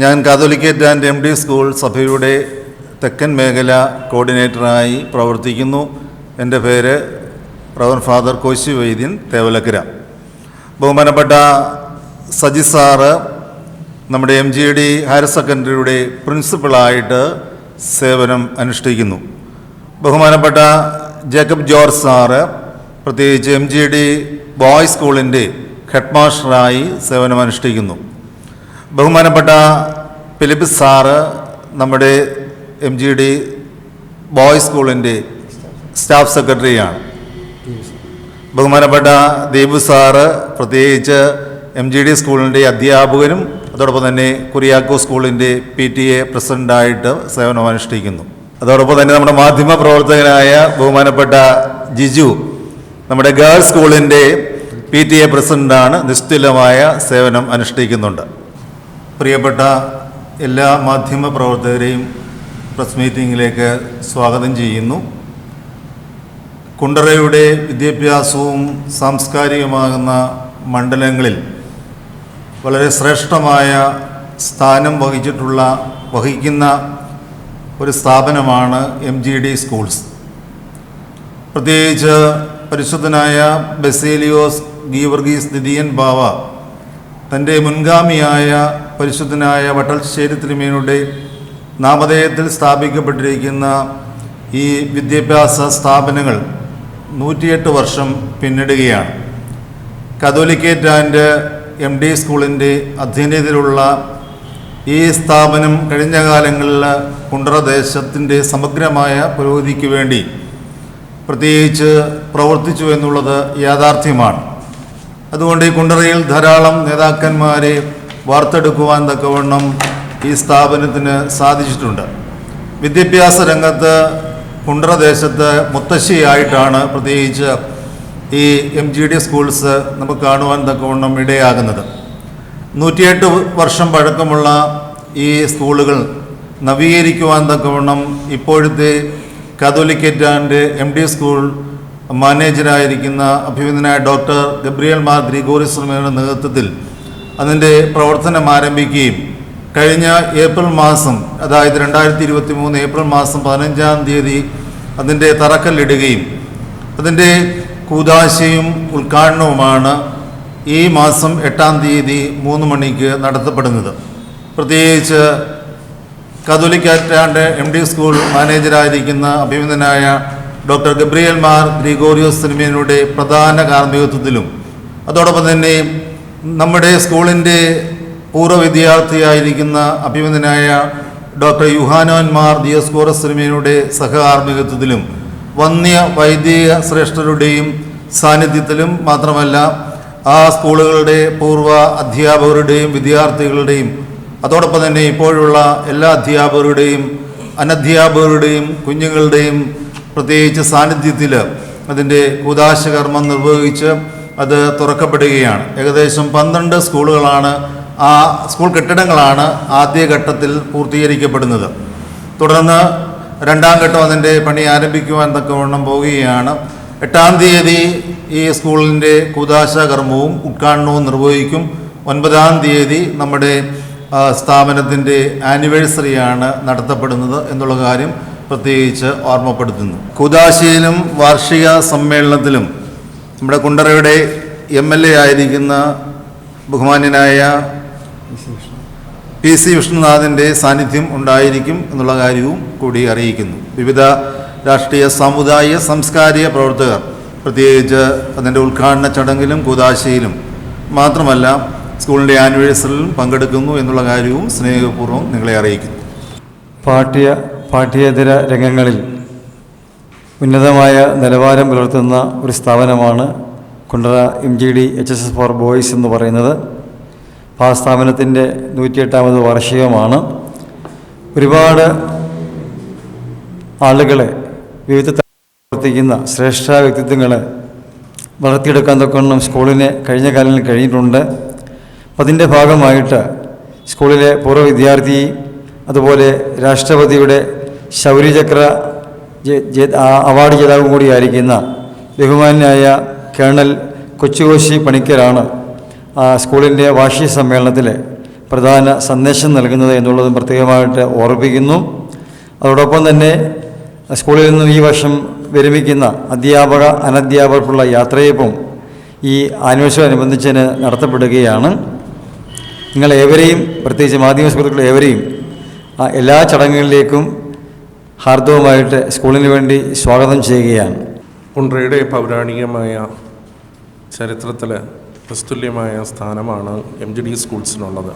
ഞാൻ catholicate and M D school സഭയുടെ തെക്കൻ മേഖല കോർഡിനേറ്ററായി പ്രവർത്തിക്കുന്നു. എന്റെ പേര് റവൻ ഫാദർ കോശി വൈദ്യൻ തേവലക്കര. ബഹുമാനപ്പെട്ട സജി സാറ് നമ്മുടെ എം ജി ഡി ഹയർ സെക്കൻഡറിയുടെ പ്രിൻസിപ്പളായിട്ട് സേവനം അനുഷ്ഠിക്കുന്നു. ബഹുമാനപ്പെട്ട ജേക്കബ് ജോർജ് സാറ് പ്രത്യേകിച്ച് എം ജി ഡി ബോയ്സ് സ്കൂളിന്റെ ഹെഡ് മാസ്റ്ററായി സേവനം അനുഷ്ഠിക്കുന്നു. ബഹുമാനപ്പെട്ട ഫിലിപ്പ് സാറ് നമ്മുടെ എം ജി ഡി ബോയ്സ് സ്കൂളിന്റെ സ്റ്റാഫ് സെക്രട്ടറിയാണ് ബഹുമാനപ്പെട്ട ദീപു സാറ് പ്രത്യേകിച്ച് എം ജി ഡി സ്കൂളിന്റെ അധ്യാപകനും അതോടൊപ്പം തന്നെ കുറിയാക്കോ സ്കൂളിന്റെ പി ടി എ പ്രസിഡന്റായിട്ട് സേവനം അനുഷ്ഠിക്കുന്നു. അതോടൊപ്പം തന്നെ നമ്മുടെ മാധ്യമ പ്രവർത്തകനായ ബഹുമാനപ്പെട്ട ജിജു നമ്മുടെ ഗേൾസ് സ്കൂളിന്റെ പി ടി എ പ്രസിഡന്റാണ് നിസ്തുലമായ സേവനം അനുഷ്ഠിക്കുന്നുണ്ട്. പ്രിയപ്പെട്ട എല്ലാ മാധ്യമ പ്രവർത്തകരെയും പ്രസ് മീറ്റിംഗിലേക്ക് സ്വാഗതം ചെയ്യുന്നു. കുണ്ടറയുടെ വിദ്യാഭ്യാസവും സാംസ്കാരികമാകുന്ന മണ്ഡലങ്ങളിൽ വളരെ ശ്രേഷ്ഠമായ സ്ഥാനം വഹിച്ചിട്ടുള്ള വഹിക്കുന്ന ഒരു സ്ഥാപനമാണ് എം ജി ഡി സ്കൂൾസ്. പ്രത്യേകിച്ച് പരിശുദ്ധനായ ബസേലിയോസ് ഗീവർഗീസ് നിതിയൻ ബാവ തന്റെ മുൻഗാമിയായ പരിശുദ്ധനായ വട്ടൽശ്ശേരി തിരുമേനുടെ നാമധേയത്തിൽ സ്ഥാപിക്കപ്പെട്ടിരിക്കുന്ന ഈ വിദ്യാഭ്യാസ സ്ഥാപനങ്ങൾ നൂറ്റിയെട്ട് വർഷം പിന്നിടുകയാണ്. കത്തോലിക്കേറ്റ് ആൻഡ് എം ഡി സ്കൂളിന്റെ അധീനതയിലുള്ള ഈ സ്ഥാപനം കഴിഞ്ഞ കാലങ്ങളിൽ കുണ്ടറദേശത്തിന്റെ സമഗ്രമായ പുരോഗതിക്ക് വേണ്ടി പ്രത്യേകിച്ച് പ്രവർത്തിച്ചു എന്നുള്ളത് യാഥാർത്ഥ്യമാണ്. അതുകൊണ്ട് ഈ കുണ്ടറയിൽ ധാരാളം നേതാക്കന്മാരെ വാർത്തെടുക്കുവാൻ തക്കവണ്ണം ഈ സ്ഥാപനത്തിന് സാധിച്ചിട്ടുണ്ട്. വിദ്യാഭ്യാസ രംഗത്ത് കുണ്ട്രദേശത്ത് മുത്തശ്ശിയായിട്ടാണ് പ്രത്യേകിച്ച് ഈ എം ജി ഡി സ്കൂൾസ് നമുക്ക് കാണുവാൻ തക്കവണ്ണം ഇടയാകുന്നത്. നൂറ്റിയെട്ട് വർഷം പഴക്കമുള്ള ഈ സ്കൂളുകൾ നവീകരിക്കുവാൻ തക്കവണ്ണം ഇപ്പോഴത്തെ കാതോലിക്കറ്റ് എം ഡി സ്കൂൾ മാനേജരായിരിക്കുന്ന അഭിനന്ദനായ ഡോക്ടർ ഗബ്രിയൽ മാർ ഗ്രിഗോറിസ് റമയുടെ നേതൃത്വത്തിൽ അതിന്റെ പ്രവർത്തനം ആരംഭിക്കുകയും കഴിഞ്ഞ ഏപ്രിൽ മാസം അതായത് രണ്ടായിരത്തി ഇരുപത്തി മൂന്ന് ഏപ്രിൽ മാസം പതിനഞ്ചാം തീയതി അതിന്റെ തറക്കല്ലിടുകയും അതിന്റെ കൂതാശയും ഉദ്ഘാടനവുമാണ് ഈ മാസം എട്ടാം തീയതി മൂന്ന് മണിക്ക് നടത്തപ്പെടുന്നത്. പ്രത്യേകിച്ച് Catholicate and M D school മാനേജരായിരിക്കുന്ന അഭിനന്ദനായ ഡോക്ടർ ഗബ്രിയൽ മാർ ഗ്രിഗോറിയോസ് സിനിമയുടെ പ്രധാന കാർമ്മികത്വത്തിലും അതോടൊപ്പം തന്നെ നമ്മുടെ സ്കൂളിന്റെ പൂർവ വിദ്യാർത്ഥിയായിരിക്കുന്ന അഭിനന്ദനായ ഡോക്ടർ യുഹാനോൻ മാർ ദിയസ്കോറസ് സിനിമയുടെ സഹകാർമ്മികത്വത്തിലും വന്യ വൈദിക ശ്രേഷ്ഠരുടെയും സാന്നിധ്യത്തിലും മാത്രമല്ല ആ സ്കൂളുകളുടെ പൂർവ അധ്യാപകരുടെയും വിദ്യാർത്ഥികളുടെയും അതോടൊപ്പം തന്നെ ഇപ്പോഴുള്ള എല്ലാ അധ്യാപകരുടെയും അനധ്യാപകരുടെയും കുഞ്ഞുങ്ങളുടെയും പ്രത്യേകിച്ച് സാന്നിധ്യത്തിൽ അതിന്റെ ഉദാശകർമ്മം നിർവഹിച്ച് അത് തുറക്കപ്പെടുകയാണ്. ഏകദേശം പന്ത്രണ്ട് സ്കൂളുകളാണ് ആ സ്കൂൾ കെട്ടിടങ്ങളാണ് ആദ്യഘട്ടത്തിൽ പൂർത്തീകരിക്കപ്പെടുന്നത്. തുടർന്ന് രണ്ടാം ഘട്ടം അതിന്റെ പണി ആരംഭിക്കുവാൻ തക്കവണ്ണം പോവുകയാണ്. എട്ടാം തീയതി ഈ സ്കൂളിന്റെ കൂതാശ കർമ്മവും ഉദ്ഘാടനവും നിർവഹിക്കും. ഒൻപതാം തീയതി നമ്മുടെ സ്ഥാപനത്തിന്റെ ആനിവേഴ്സറിയാണ് നടത്തപ്പെടുന്നത് എന്നുള്ള കാര്യം പ്രത്യേകിച്ച് ഓർമ്മപ്പെടുത്തുന്നു. കൂതാശയിലും വാർഷിക സമ്മേളനത്തിലും നമ്മുടെ കുണ്ടറയുടെ എം എൽ എ ആയിരിക്കുന്ന ബഹുമാന്യനായ പി സി വിഷ്ണുനാഥിന്റെ സാന്നിധ്യം ഉണ്ടായിരിക്കും എന്നുള്ള കാര്യവും കൂടി അറിയിക്കുന്നു. വിവിധ രാഷ്ട്രീയ സാമുദായിക സാംസ്കാരിക പ്രവർത്തകർ പ്രത്യേകിച്ച് അതിന്റെ ഉദ്ഘാടന ചടങ്ങിലും കൂതാശയിലും മാത്രമല്ല സ്കൂളിന്റെ ആനിവേഴ്സറിയിലും പങ്കെടുക്കുന്നു എന്നുള്ള കാര്യവും സ്നേഹപൂർവം നിങ്ങളെ അറിയിക്കുന്നു. പാഠ്യ പാഠ്യേതര രംഗങ്ങളിൽ ഉന്നതമായ നിലവാരം പുലർത്തുന്ന ഒരു സ്ഥാപനമാണ് Kundara M G D H S S for boys എന്ന് പറയുന്നത്. ആ സ്ഥാപനത്തിന്റെ നൂറ്റിയെട്ടാമത് വാർഷികമാണ്. ഒരുപാട് ആളുകളെ വിവിധ പ്രവർത്തിക്കുന്ന ശ്രേഷ്ഠ വ്യക്തിത്വങ്ങളെ വളർത്തിയെടുക്കാൻ തൊക്കണം സ്കൂളിന് കഴിഞ്ഞ കാലങ്ങളിൽ കഴിഞ്ഞിട്ടുണ്ട്. അപ്പം അതിന്റെ ഭാഗമായിട്ട് സ്കൂളിലെ പൂർവ വിദ്യാർത്ഥി അതുപോലെ രാഷ്ട്രപതിയുടെ ശൗര്യചക്ര അവാർഡ് ജേതാവും കൂടിയായിരിക്കുന്ന ബഹുമാനായ കേണൽ കൊച്ചുകോശി പണിക്കരാണ് ആ സ്കൂളിന്റെ വാർഷിക സമ്മേളനത്തിൽ പ്രധാന സന്ദേശം നൽകുന്നത് എന്നുള്ളതും പ്രത്യേകമായിട്ട് ഓർമ്മിപ്പിക്കുന്നു. അതോടൊപ്പം തന്നെ സ്കൂളിൽ നിന്നും ഈ വർഷം വിരമിക്കുന്ന അധ്യാപക അനധ്യാപകർക്കുള്ള യാത്രയപ്പും ഈ ആനിവേഴ്സറിയോടനുബന്ധിച്ചതിന് നടത്തപ്പെടുകയാണ്. നിങ്ങളേവരെയും പ്രത്യേകിച്ച് മാധ്യമ സുഹൃത്തുക്കൾ ഏവരെയും എല്ലാ ചടങ്ങുകളിലേക്കും ഹാർദവമായിട്ട് സ്കൂളിന് വേണ്ടി സ്വാഗതം ചെയ്യുകയാണ്. കുണ്ട്രയുടെ പൗരാണികമായ ചരിത്രത്തിൽ പ്രസ്തുല്യമായ സ്ഥാനമാണ് എം ജി ഡി സ്കൂൾസിനുള്ളത്.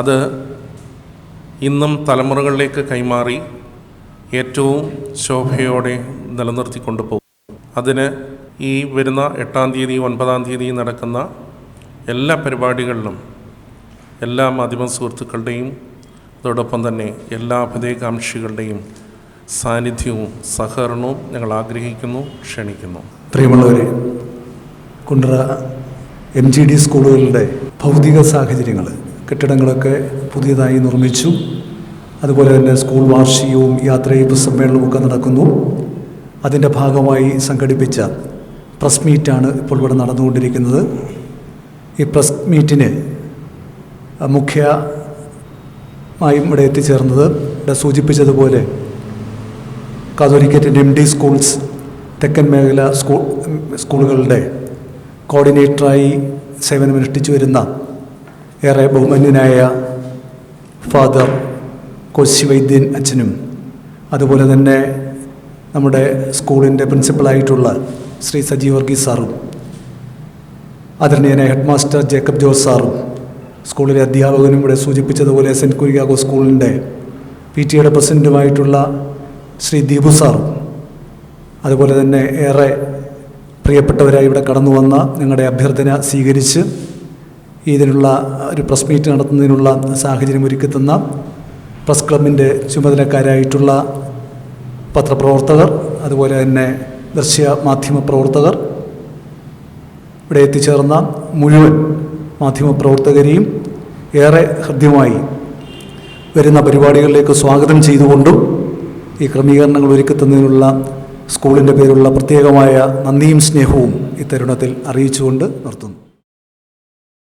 അത് ഇന്നും തലമുറകളിലേക്ക് കൈമാറി ഏറ്റവും ശോഭയോടെ നിലനിർത്തിക്കൊണ്ടു പോകും അതിന് ഈ വരുന്ന എട്ടാം തീയതി ഒൻപതാം തീയതി നടക്കുന്ന എല്ലാ പരിപാടികളിലും എല്ലാ മാധ്യമ സുഹൃത്തുക്കളുടെയും അതോടൊപ്പം തന്നെ എല്ലാ അഭിതേകാംക്ഷികളുടെയും സാന്നിധ്യവും സഹകരണവും ഞങ്ങൾ ആഗ്രഹിക്കുന്നു ക്ഷണിക്കുന്നു. പ്രിയമുള്ളവരെ കുണ്ട്ര എം ജി ഡി സ്കൂളുകളുടെ ഭൗതിക സാഹചര്യങ്ങൾ കെട്ടിടങ്ങളൊക്കെ പുതിയതായി നിർമ്മിച്ചു. അതുപോലെ തന്നെ സ്കൂൾ വാർഷികവും യാത്രയപ്പ് സമ്മേളനവും ഒക്കെ നടക്കുന്നു. അതിന്റെ ഭാഗമായി സംഘടിപ്പിച്ച പ്രസ് മീറ്റാണ് ഇപ്പോൾ ഇവിടെ നടന്നുകൊണ്ടിരിക്കുന്നത്. ഈ പ്രസ് മീറ്റിന് മുഖ്യമായും ഇവിടെ എത്തിച്ചേർന്നത്. ഇവിടെ സൂചിപ്പിച്ചതുപോലെ കാതോലിക്കറ്റ് എം ഡി സ്കൂൾസ് തെക്കൻ മേഖല സ്കൂൾ സ്കൂളുകളുടെ കോർഡിനേറ്ററായി സേവനമനുഷ്ഠിച്ചു വരുന്ന ഏറെ ബഹുമാന്യനായ ഫാദർ കോശി വൈദ്യൻ അച്ഛനും അതുപോലെ തന്നെ നമ്മുടെ സ്കൂളിന്റെ പ്രിൻസിപ്പളായിട്ടുള്ള ശ്രീ സജീവ് വർഗീസ് സാറും ആദരണീയനായ ഹെഡ് മാസ്റ്റർ ജേക്കബ് ജോസ് സാറും സ്കൂളിലെ അധ്യാപകനും ഇവിടെ സൂചിപ്പിച്ചതുപോലെ സെന്റ് കുര്യാഗോ സ്കൂളിന്റെ പി ടി എയുടെ പ്രസിഡന്റുമായിട്ടുള്ള ശ്രീ ദീപു സാറും അതുപോലെ തന്നെ ഏറെ പ്രിയപ്പെട്ടവരായി ഇവിടെ കടന്നു വന്ന ഞങ്ങളുടെ അഭ്യർത്ഥന സ്വീകരിച്ച് ഇതിനുള്ള ഒരു പ്രസ് മീറ്റ് നടത്തുന്നതിനുള്ള സാഹചര്യം ഒരുക്കി തന്ന പ്രസ് ക്ലബിന്റെ ചുമതലക്കാരായിട്ടുള്ള പത്രപ്രവർത്തകർ അതുപോലെ തന്നെ ദൃശ്യ മാധ്യമ പ്രവർത്തകർ ഇവിടെ എത്തിച്ചേർന്ന മുഴുവൻ മാധ്യമപ്രവർത്തകരെയും ഏറെ ഹൃദ്യമായി വരുന്ന പരിപാടികളിലേക്ക് സ്വാഗതം ചെയ്തുകൊണ്ടും ഈ ക്രമീകരണങ്ങൾ ഒരുക്കുന്നതിനുള്ള സ്കൂളിന്റെ പേരുള്ള പ്രത്യേകമായ നന്ദിയും സ്നേഹവും ഈ തരുണത്തിൽ അറിയിച്ചുകൊണ്ട് നിർത്തുന്നു.